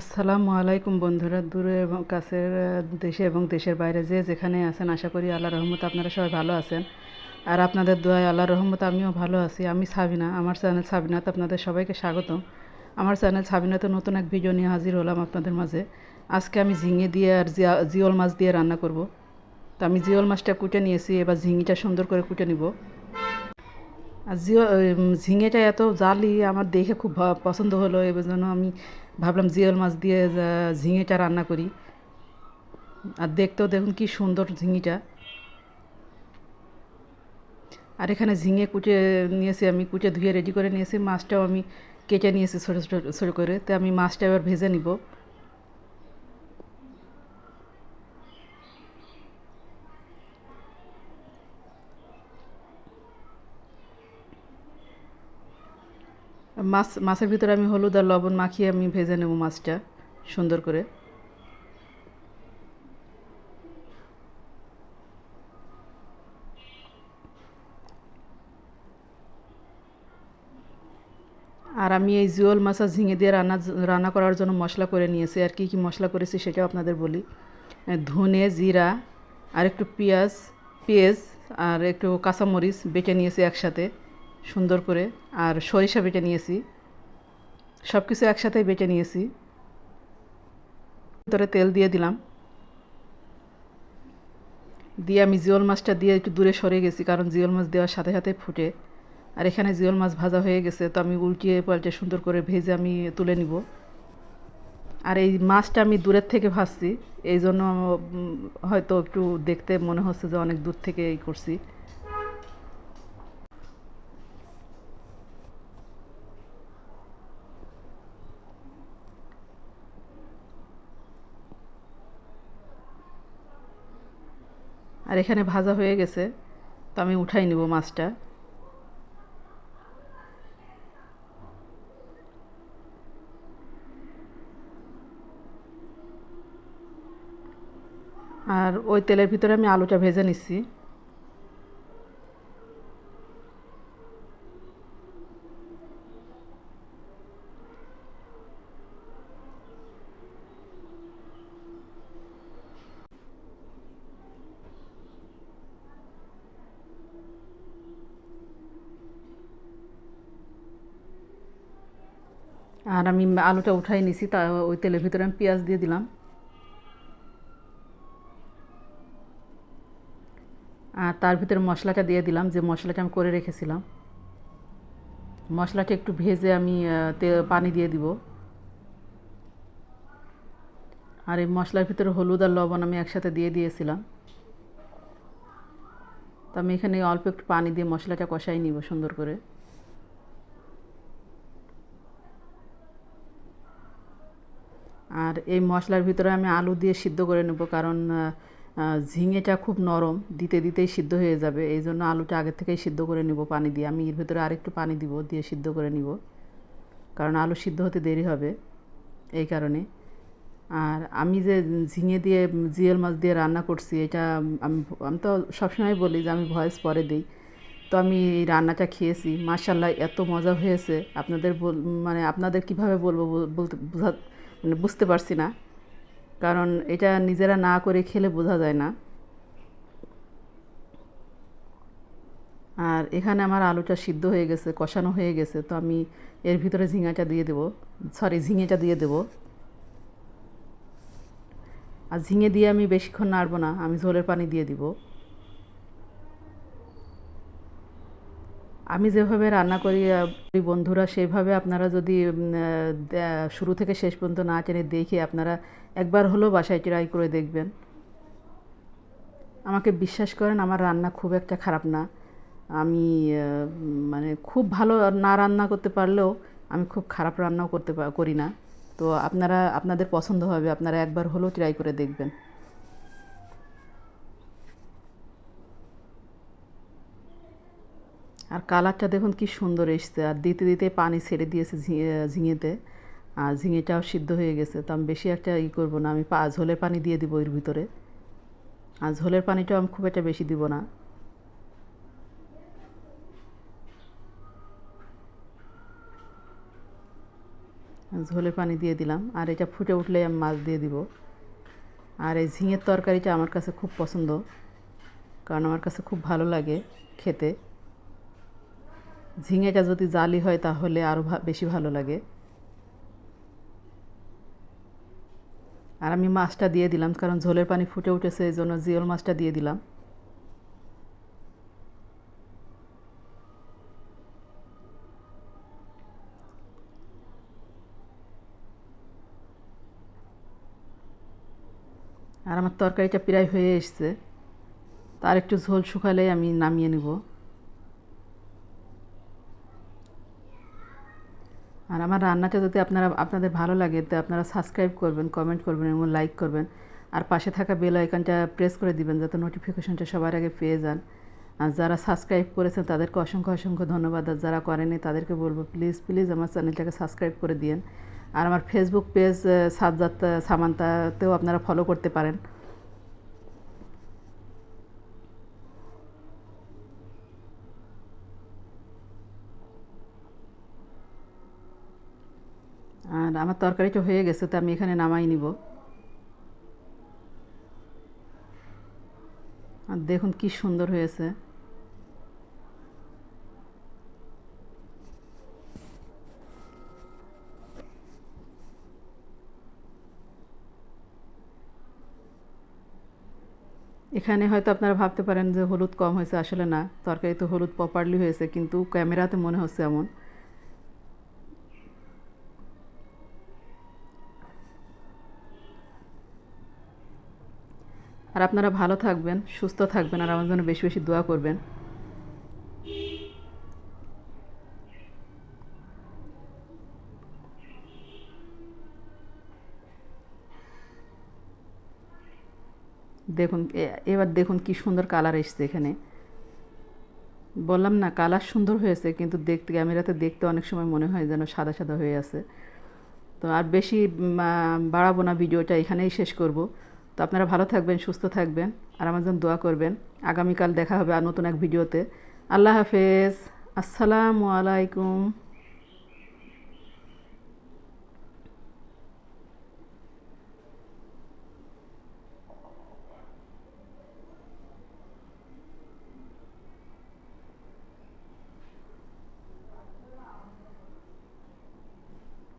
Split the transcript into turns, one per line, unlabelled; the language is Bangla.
আসসালামু আলাইকুম বন্ধুরা, দূরে এবং কাছের দেশে এবং দেশের বাইরে যে যেখানে আছেন, আশা করি আল্লাহ রহমত আপনারা সবাই ভালো আছেন। আর আপনাদের দোয়ায় আল্লাহ রহমত আমিও ভালো আছি। আমি সাবিনা, আমার চ্যানেল সাবিনাতে আপনাদের সবাইকে স্বাগতম। আমার চ্যানেল সাবিনাতে নতুন এক ভিডিও নিয়ে হাজির হলাম আপনাদের মাঝে। আজকে আমি ঝিঙে দিয়ে আর জিওল মাছ দিয়ে রান্না করব। তো আমি জিওল মাছটা কুটে নিয়েছি, এবার ঝিঙিটা সুন্দর করে কুটে নিব। আর ঝিঙেটা এত জালি, আমার দেখে খুব পছন্দ হলো। এবার জন্য আমি ভাবলাম জিওল মাছ দিয়ে ঝিঙেটা রান্না করি। আর দেখতেও দেখুন কি সুন্দর ঝিঙিটা। আর এখানে ঝিঙে কুটে নিয়েছি আমি, কুটে ধুয়ে রেডি করে নিয়েছি। মাছটাও আমি কেটে নিয়েছি ছোটো ছোটো ছোটো করে। তো আমি মাছটা এবার ভেজে নিব। মাছ, মাছের ভিতরে আমি হলুদ আর লবণ মাখিয়ে আমি ভেজে নেব মাছটা, সুন্দর করে। আর আমি এই জিওল মাছ ঝিঙে দিয়ে রান্না রান্না করার জন্য মশলা করে নিয়েছি। আর কী কী মশলা করেছি সেটাও আপনাদের বলি। ধনে, জিরা, আর একটু পেঁয়াজ পেঁয়াজ, আর একটু কাঁচামরিচ বেটে নিয়েছি একসাথে। সুন্দর করে, আর সরিষা বেটে নিয়েছি। সব কিছু একসাথেই বেটে নিয়েছি। ভিতরে তেল দিয়ে দিলাম। দিয়ে আমি জিওল মাছটা দিয়ে একটু দূরে সরে গেছি, কারণ জিওল মাছ দেওয়ার সাথে সাথে ফুটে। আর এখানে জিওল মাছ ভাজা হয়ে গেছে, তো আমি উল্টিয়ে পাল্টে সুন্দর করে ভেজে আমি তুলে নিব। আর এই মাছটা আমি দূরের থেকে ভাজছি এই জন্য হয়তো একটু দেখতে মনে হচ্ছে যে অনেক দূর থেকে এই করছি। আর এখানে ভাজা হয়ে গেছে, তো আমি উঠাই নিব মাছটা। আর ওই তেলের ভিতরে আমি আলুটা ভেজে নিচ্ছি। আর আমি আলুটা উঠাই নিছি, তা ওই তেলের ভিতরে আমি পেঁয়াজ দিয়ে দিলাম। আর তার ভিতরে মশলাটা দিয়ে দিলাম, যে মশলাটা আমি করে রেখেছিলাম। মশলাটা একটু ভেজে আমি পানি দিয়ে দিব। আর এই মশলার ভিতরে হলুদ আর লবণ আমি একসাথে দিয়ে দিয়েছিলাম। তো আমি এখানে অল্প একটু পানি দিয়ে মশলাটা কষাই নিব সুন্দর করে। আর এই মশলার ভিতরে আমি আলু দিয়ে সিদ্ধ করে নেব কারণ ঝিঙেটা খুব নরম, দিতে দিতেই সিদ্ধ হয়ে যাবে। এই জন্য আলুটা আগে থেকেই সিদ্ধ করে নেব পানি দিয়ে। আমি এর ভিতরে আরেকটু পানি দিব দিয়ে সিদ্ধ করে নিব। কারণ আলু সিদ্ধ হতে দেরি হবে এই কারণে। আর আমি যে ঝিঙে দিয়ে জিএল মাছ দিয়ে রান্না করছি, এটা আমি আমি তো সবসময় বলি যে আমি ভয়েস পরে দিই। তো আমি এই রান্নাটা খেয়েছি। মার্শাল্লাহ এত মজা হয়েছে। আপনাদের মানে আপনাদের কীভাবে বলব, বল- বলতে, বোঝা মানে বুঝতে পারছি না। কারণ এটা নিজেরা না করে খেলে বোঝা যায় না। আর এখানে আমার আলুটা সিদ্ধ হয়ে গেছে, কষানো হয়ে গেছে, তো আমি এর ভিতরে ঝিঙাটা দিয়ে দেবো। সরি ঝিঙেটা দিয়ে দেবো। আর ঝিঙে দিয়ে আমি বেশিক্ষণ নাড়বো না, আমি ঝোলের পানি দিয়ে দিব। আমি যেভাবে রান্না করি বন্ধুরা সেভাবে আপনারা যদি শুরু থেকে শেষ পর্যন্ত না টেনে দেখে আপনারা একবার হলেও বাসায় ট্রাই করে দেখবেন। আমাকে বিশ্বাস করেন, আমার রান্না খুব একটা খারাপ না। আমি মানে খুব ভালো না রান্না করতে পারলেও আমি খুব খারাপ রান্নাও করতে করি না। তো আপনারা, আপনাদের পছন্দ হবে, আপনারা একবার হলেও ট্রাই করে দেখবেন। আর কালারটা দেখুন কি সুন্দর এসছে। আর দিতে দিতে পানি ছেড়ে দিয়েছে ঝিঙেতে। আর ঝিঙেটাও সিদ্ধ হয়ে গেছে। তো আমি বেশি একটা ই করব না। আমি পা, ঝোলের পানি দিয়ে দিব এর ভিতরে। আর ঝোলের পানিটাও আমি খুব একটা বেশি দিব না। ঝোলের পানি দিয়ে দিলাম। আর এটা ফুটে উঠলেই আমি মাছ দিয়ে দিব। আর এই ঝিঙের তরকারিটা আমার কাছে খুব পছন্দ। কারণ আমার কাছে খুব ভালো লাগে খেতে। ঝিঙেটা যদি জালি হয় তাহলে আরও বেশি ভালো লাগে। আর আমি মাছটা দিয়ে দিলাম, কারণ ঝোলের পানি ফুটে উঠেছে, এই জন্য জিওল মাছটা দিয়ে দিলাম। আর আমার তরকারিটা প্রায় হয়ে এসছে। তার একটু ঝোল শুকালে আমি নামিয়ে নেব। আর আমার রান্নাটা যদি আপনারা, আপনাদের ভালো লাগে, তো আপনারা সাবস্ক্রাইব করবেন কমেন্ট করবেন এবং লাইক করবেন। আর পাশে থাকা বেল আইকনটা প্রেস করে দিবেন যাতে নোটিফিকেশনটা সবার আগে পেয়ে যান। আর যারা সাবস্ক্রাইব করেছেন, তাদেরকে অসংখ্য অসংখ্য ধন্যবাদ। আর যারা করেনি তাদেরকে বলব প্লিজ প্লিজ আমার চ্যানেলটাকে সাবস্ক্রাইব করে দিন আর আমার ফেসবুক পেজ সাজ্জাত সামান্তাতেও আপনারা ফলো করতে পারেন। আর আমার তরকারিটা হয়ে গেছে, তো আমি এখানে নামাই নিব। আর দেখুন কি সুন্দর হয়েছে। এখানে হয়তো আপনারা ভাবতে পারেন যে হলুদ কম হয়েছে, আসলে না। তরকারি তো হলুদ প্রপারলি হয়েছে, কিন্তু ক্যামেরাতে মনে হচ্ছে এমন। আর আপনারা ভালো থাকবেন, সুস্থ থাকবেন আর আমার জন্য বেশি বেশি দোয়া করবেন। দেখুন এবার দেখুন কি সুন্দর কালার এসছে এখানে। বললাম না, কালার সুন্দর হয়েছে, কিন্তু দেখতে, ক্যামেরাতে দেখতে অনেক সময় মনে হয় যেন সাদা সাদা হয়ে আছে। তো আর বেশি বাড়াবো না, ভিডিওটা এখানেই শেষ করব। তো আপনারা ভালো থাকবেন, সুস্থ থাকবেন আর আমার জন্য দোয়া করবেন। আগামীকাল দেখা হবে আর নতুন এক ভিডিওতে। আল্লাহ হাফেজ। আসসালামু আলাইকুম।